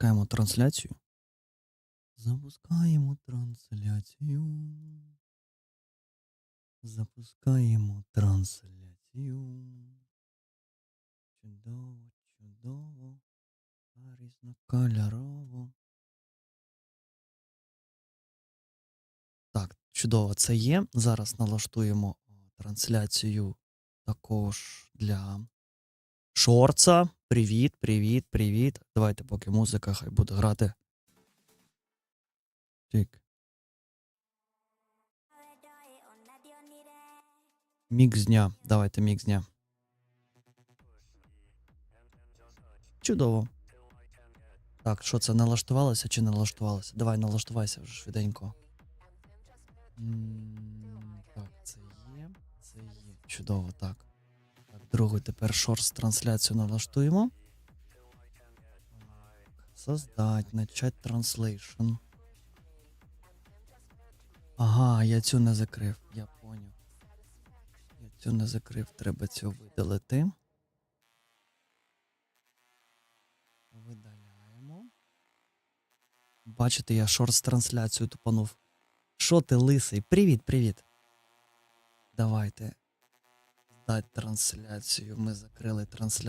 Запускаємо трансляцію. Запускаємо трансляцію. Запускаємо трансляцію. Чудово, чудово. Різнокольорово. Так, чудово, це є. Зараз налаштуємо трансляцію також для шорца. Привіт, привіт, привіт. Давайте, поки музика хай буде грати. Тик. Мікс дня. Давайте мікс дня. Чудово. Так, що це налаштувалося чи не налаштувалося? Давай налаштувайся вже швиденько. М, Так, це є. Це є. Чудово, так. Другу тепер шорс трансляцію налаштуємо. Создать, начать транслейшн. Ага, я цю не закрив, я поняв. Я цю не закрив, треба цю видалити. Видаляємо. Бачите, я шорс трансляцію тупанув. Що ти, лисий? Привіт, привіт. Давайте. Здать трансляцію. Ми закрили трансляцію.